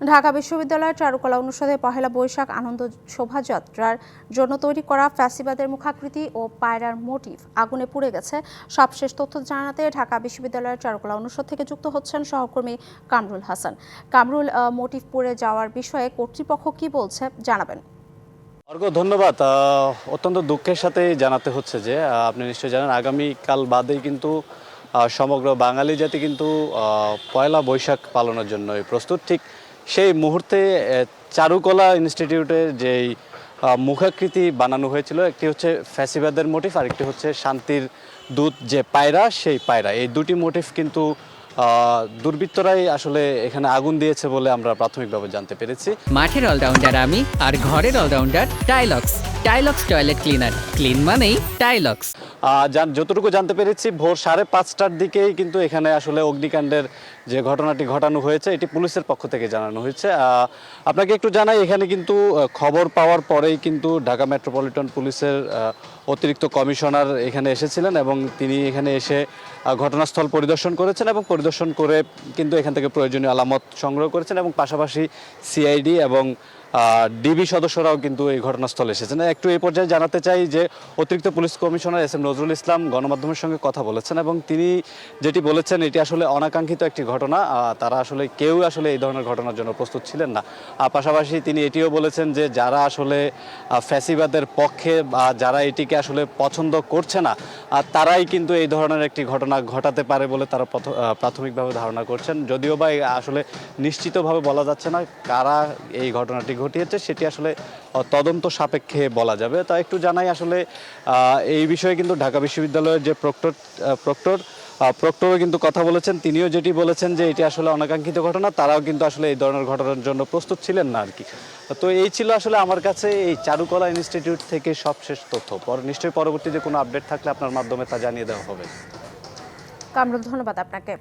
ঢাকা বিশ্ববিদ্যালয়ের চারুকলা অনুষদে পহেলা বৈশাখ আনন্দ শোভাযাত্রার জন্য তৈরি করা ফ্যাসিবাদের মুখাকৃতি ও পায়রার মোটিভ আগুনে পুড়ে গেছে। সবশেষ তথ্য জানাতে ঢাকা বিশ্ববিদ্যালয়ের চারুকলা অনুষদ থেকে যুক্ত হচ্ছেন সহকর্মী কামরুল হাসান। কামরুল মোটিভ পুড়ে যাওয়ার বিষয়ে কর্তৃপক্ষ কি বলছে জানাবেন। অর্ঘ ধন্যবাদ। অত্যন্ত দুঃখের সাথে জানাতে হচ্ছে যে আপনি নিশ্চয়ই জানেন, আগামীকাল বাদেই কিন্তু সমগ্র বাঙালি জাতি কিন্তু পয়লা বৈশাখ পালনের জন্য প্রস্তুত। ঠিক সেই মুহূর্তে চারুকলা ইনস্টিটিউটে যেই মুখাকৃতি বানানো হয়েছিল, একটি হচ্ছে ফ্যাসিবাদের মোটিভ আর একটি হচ্ছে শান্তির দূত যে পায়রা, সেই পায়রা। এই দুটি মোটিভ কিন্তু দুর্বৃত্তরাই আসলে এখানে আগুন দিয়েছে বলে আমরা প্রাথমিকভাবে জানতে পেরেছি। মাঠের অলরাউন্ডার আমি, আর ঘরের allrounder Tylox. Tylox toilet cleaner. Clean মানেই টাইলক্স। যতটুকু জানতে পেরেছি, ভোর সাড়ে পাঁচটার দিকেই কিন্তু এখানে আসলে অগ্নিকাণ্ডের যে ঘটনাটি ঘটানো হয়েছে, এটি পুলিশের পক্ষ থেকে জানানো হয়েছে। আপনাকে একটু জানাই, এখানে কিন্তু খবর পাওয়ার পরেই কিন্তু ঢাকা মেট্রোপলিটন পুলিশের অতিরিক্ত কমিশনার এখানে এসেছিলেন এবং তিনি এখানে এসে ঘটনাস্থল পরিদর্শন করেছেন এবং পরিদর্শন করে কিন্তু এখান থেকে প্রয়োজনীয় আলামত সংগ্রহ করেছেন এবং পাশাপাশি সিআইডি এবং ডিবি সদস্যরাও কিন্তু এই ঘটনাস্থলে এসেছেন। একটু এই পর্যায়ে জানাতে চাই যে অতিরিক্ত police commissioner S M Nazrul Islam গণমাধ্যমের সঙ্গে কথা বলেছেন এবং তিনি যেটি বলেছেন, এটি আসলে অনাকাঙ্ক্ষিত একটি ঘটনা তারা আসলে কেউ আসলে এই ধরনের ঘটনার জন্য প্রস্তুত ছিলেন না। পাশাপাশি তিনি এটিও বলেছেন যে যারা আসলে ফ্যাসিবাদের পক্ষে বা যারা এটিকে আসলে পছন্দ করছে না। আর তারাই কিন্তু এই ধরনের একটি ঘটনা ঘটাতে পারে বলে তারা প্রথ- প্রাথমিকভাবে ধারণা করছেন। যদিও বা আসলে নিশ্চিতভাবে বলা যাচ্ছে না কারা এই ঘটনাটি ঘটিয়েছে, সেটি আসলে তদন্ত সাপেক্ষে বলা যাবে। তা একটু জানাই আসলে এই বিষয়ে কিন্তু ঢাকা বিশ্ববিদ্যালয়ের যে প্রক্টর প্রক্টর প্রক্টরও কিন্তু কথা বলেছেন, তিনিও যেটি বলেছেন যে এটি আসলে অনাকাঙ্ক্ষিত ঘটনা, তারাও কিন্তু আসলে এই ধরনের ঘটনার জন্য প্রস্তুত ছিলেন না আর কি। তো এই ছিল আসলে আমার কাছে এই চারুকলা ইনস্টিটিউট থেকে সবশেষ তথ্য। পর নিশ্চয়ই পরবর্তীতে কোনো আপডেট থাকলে আপনার মাধ্যমে তা জানিয়ে দেওয়া হবে। কামরুল ধন্যবাদ আপনাকে।